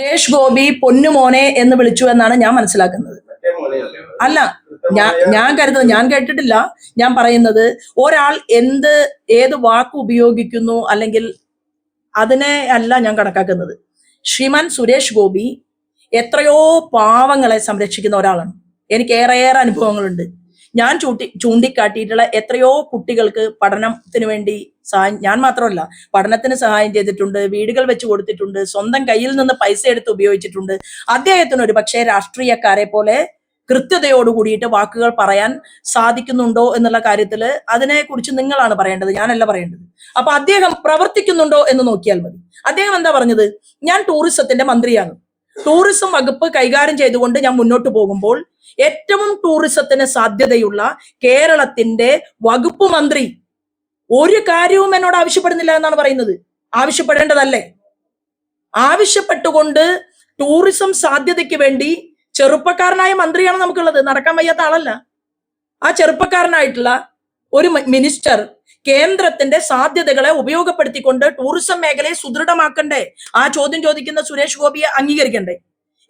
സുരേഷ് ഗോപി പൊന്നുമോനെ എന്ന് വിളിച്ചു എന്നാണ് ഞാൻ മനസ്സിലാക്കുന്നത്? അല്ല ഞാൻ ഞാൻ കരുതുന്നത് ഞാൻ കേട്ടിട്ടില്ല. ഞാൻ പറയുന്നത് ഒരാൾ എന്ത് ഏത് വാക്ക് ഉപയോഗിക്കുന്നു അല്ലെങ്കിൽ അതിനെ അല്ല ഞാൻ കണക്കാക്കുന്നത്. ശ്രീമാൻ സുരേഷ് ഗോപി എത്രയോ പാവങ്ങളെ സംരക്ഷിക്കുന്ന ഒരാളാണ്. എനിക്ക് ഏറെ ഏറെ അനുഭവങ്ങളുണ്ട്. ഞാൻ ചൂണ്ടി ചൂണ്ടിക്കാട്ടിയിട്ടുള്ള എത്രയോ കുട്ടികൾക്ക് പഠനത്തിന് വേണ്ടി സഹായം ഞാൻ മാത്രമല്ല പഠനത്തിന് സഹായം ചെയ്തിട്ടുണ്ട് വീടുകൾ വെച്ച് കൊടുത്തിട്ടുണ്ട് സ്വന്തം കയ്യിൽ നിന്ന് പൈസ എടുത്ത് ഉപയോഗിച്ചിട്ടുണ്ട്. അദ്ദേഹത്തിന് ഒരു പക്ഷേ രാഷ്ട്രീയക്കാരെ പോലെ കൃത്യതയോട് കൂടിയിട്ട് വാക്കുകൾ പറയാൻ സാധിക്കുന്നുണ്ടോ എന്നുള്ള കാര്യത്തിൽ അതിനെക്കുറിച്ച് നിങ്ങളാണ് പറയേണ്ടത് ഞാനല്ല പറയേണ്ടത്. അപ്പൊ അദ്ദേഹം പ്രവർത്തിക്കുന്നുണ്ടോ എന്ന് നോക്കിയാൽ മതി. അദ്ദേഹം എന്താ പറഞ്ഞത്? ഞാൻ ടൂറിസത്തിന്റെ മന്ത്രിയാണ്. ടൂറിസം വകുപ്പ് കൈകാര്യം ചെയ്തുകൊണ്ട് ഞാൻ മുന്നോട്ട് പോകുമ്പോൾ ഏറ്റവും ടൂറിസത്തിന് സാധ്യതയുള്ള കേരളത്തിന്റെ വകുപ്പ് മന്ത്രി ഒരു കാര്യവും എന്നോട് ആവശ്യപ്പെടുന്നില്ല എന്നാണ് പറയുന്നത്. ആവശ്യപ്പെടേണ്ടതല്ലേ? ആവശ്യപ്പെട്ടുകൊണ്ട് ടൂറിസം സാധ്യതയ്ക്ക് വേണ്ടി ചെറുപ്പക്കാരനായ മന്ത്രിയാണ് നമുക്കുള്ളത്. നടക്കാൻ വയ്യാത്ത ആളല്ല. ആ ചെറുപ്പക്കാരനായിട്ടുള്ള ഒരു മിനിസ്റ്റർ കേന്ദ്രത്തിന്റെ സാധ്യതകളെ ഉപയോഗപ്പെടുത്തിക്കൊണ്ട് ടൂറിസം മേഖലയെ സുദൃഢമാക്കണ്ടേ? ആ ചോദ്യം ചോദിക്കുന്ന സുരേഷ് ഗോപിയെ അംഗീകരിക്കണ്ടേ?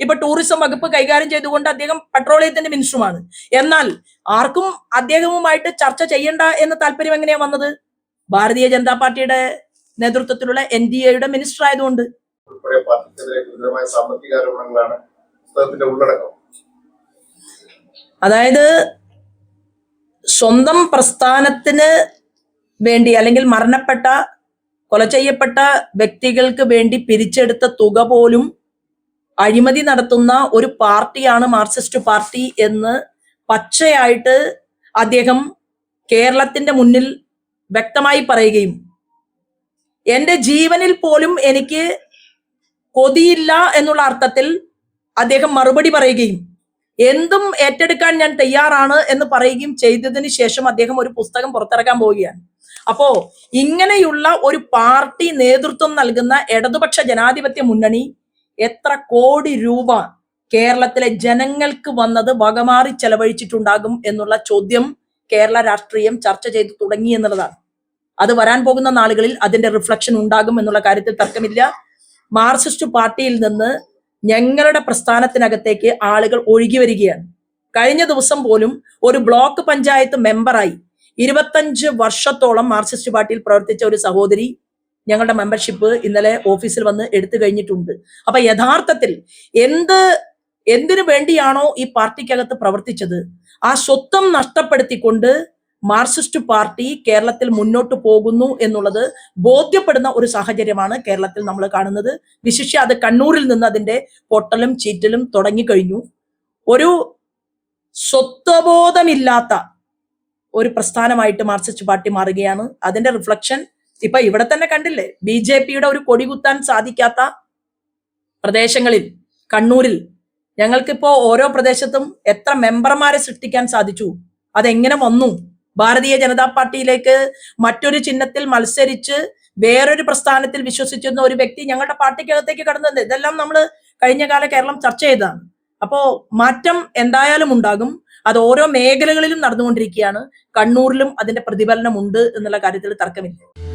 ഇപ്പൊ ടൂറിസം വകുപ്പ് കൈകാര്യം ചെയ്തുകൊണ്ട് അദ്ദേഹം പെട്രോളിയത്തിന്റെ മിനിസ്റ്ററുമാണ് എന്നാൽ ആർക്കും അദ്ദേഹവുമായിട്ട് ചർച്ച ചെയ്യണ്ട എന്ന താല്പര്യം എങ്ങനെയാ വന്നത്? ഭാരതീയ ജനതാ പാർട്ടിയുടെ നേതൃത്വത്തിലുള്ള എൻ ഡി എയുടെ മിനിസ്റ്റർ ആയതുകൊണ്ട്. ഉൾപ്പെടെ പാർട്ടിക്കെതിരെ ഗുരുതരമായ സാമ്പത്തിക ആരോപണങ്ങളാണ് പുസ്തകത്തിന്റെ ഉള്ളടക്കം. അതായത് സ്വന്തം പ്രസ്ഥാനത്തിന് വേണ്ടി അല്ലെങ്കിൽ മരണപ്പെട്ട കൊല ചെയ്യപ്പെട്ട വ്യക്തികൾക്ക് വേണ്ടി പിരിച്ചെടുത്ത തുക പോലും അഴിമതി നടത്തുന്ന ഒരു പാർട്ടിയാണ് മാർക്സിസ്റ്റ് പാർട്ടി എന്ന് പച്ചയായിട്ട് അദ്ദേഹം കേരളത്തിന്റെ മുന്നിൽ വ്യക്തമായി പറയുകയും എന്റെ ജീവനിൽ പോലും എനിക്ക് കൊതിയില്ല എന്നുള്ള അർത്ഥത്തിൽ അദ്ദേഹം മറുപടി പറയുകയും എന്തും ഏറ്റെടുക്കാൻ ഞാൻ തയ്യാറാണ് എന്ന് പറയുകയും ചെയ്തതിന് ശേഷം അദ്ദേഹം ഒരു പുസ്തകം പുറത്തിറക്കാൻ പോവുകയാണ്. അപ്പോ ഇങ്ങനെയുള്ള ഒരു പാർട്ടി നേതൃത്വം നൽകുന്ന ഇടതുപക്ഷ ജനാധിപത്യ മുന്നണി എത്ര കോടി രൂപ കേരളത്തിലെ ജനങ്ങൾക്ക് വന്നത് വകമാറി ചെലവഴിച്ചിട്ടുണ്ടാകും എന്നുള്ള ചോദ്യം കേരള രാഷ്ട്രീയം ചർച്ച ചെയ്തു തുടങ്ങി എന്നുള്ളതാണ്. അത് വരാൻ പോകുന്ന നാളുകളിൽ അതിന്റെ റിഫ്ലക്ഷൻ ഉണ്ടാകും എന്നുള്ള കാര്യത്തിൽ തർക്കമില്ല. മാർക്സിസ്റ്റ് പാർട്ടിയിൽ നിന്ന് ഞങ്ങളുടെ പ്രസ്ഥാനത്തിനകത്തേക്ക് ആളുകൾ ഒഴുകി വരികയാണ്. കഴിഞ്ഞ ദിവസം പോലും ഒരു ബ്ലോക്ക് പഞ്ചായത്ത് മെമ്പറായി ഇരുപത്തഞ്ച് വർഷത്തോളം മാർക്സിസ്റ്റ് പാർട്ടിയിൽ പ്രവർത്തിച്ച ഒരു സഹോദരി ഞങ്ങളുടെ മെമ്പർഷിപ്പ് ഇന്നലെ ഓഫീസിൽ വന്ന് എടുത്തു കഴിഞ്ഞിട്ടുണ്ട്. അപ്പൊ യഥാർത്ഥത്തിൽ എന്ത് എന്തിനു വേണ്ടിയാണോ ഈ പാർട്ടിക്കകത്ത് പ്രവർത്തിച്ചത്? ആ സ്വത്വം നഷ്ടപ്പെടുത്തിക്കൊണ്ട് മാർക്സിസ്റ്റ് പാർട്ടി കേരളത്തിൽ മുന്നോട്ട് പോകുന്നു എന്നുള്ളത് ബോധ്യപ്പെടുന്ന ഒരു സാഹചര്യമാണ് കേരളത്തിൽ നമ്മൾ കാണുന്നത്. വിശിഷ്യ അത് കണ്ണൂരിൽ നിന്ന് അതിന്റെ പൊട്ടലും ചീറ്റലും തുടങ്ങിക്കഴിഞ്ഞു ഒരു സ്വത്വബോധമില്ലാത്ത ഒരു പ്രസ്ഥാനമായിട്ട് മാർക്സിസ്റ്റ് പാർട്ടി മാറുകയാണ്. അതിന്റെ റിഫ്ലക്ഷൻ ഇപ്പൊ ഇവിടെ തന്നെ കണ്ടില്ലേ? ബി ജെ പിയുടെ ഒരു കൊടി കുത്താൻ സാധിക്കാത്ത പ്രദേശങ്ങളിൽ കണ്ണൂരിൽ ഞങ്ങൾക്കിപ്പോ ഓരോ പ്രദേശത്തും എത്ര മെമ്പർമാരെ സൃഷ്ടിക്കാൻ സാധിച്ചു? അതെങ്ങനെ വന്നു? ഭാരതീയ ജനതാ പാർട്ടിയിലേക്ക് മറ്റൊരു ചിഹ്നത്തിൽ മത്സരിച്ച് വേറൊരു പ്രസ്ഥാനത്തിൽ വിശ്വസിച്ചിരുന്ന ഒരു വ്യക്തി ഞങ്ങളുടെ പാർട്ടിക്കകത്തേക്ക് കടന്നു വന്നത് ഇതെല്ലാം നമ്മൾ കഴിഞ്ഞ കാല കേരളം ചർച്ച ചെയ്തതാണ്. അപ്പോ മാറ്റം എന്തായാലും ഉണ്ടാകും. അത് ഓരോ മേഖലകളിലും നടന്നുകൊണ്ടിരിക്കുകയാണ്. കണ്ണൂരിലും അതിന്റെ പ്രതിഫലനം ഉണ്ട് എന്നുള്ള കാര്യത്തിൽ തർക്കമില്ല.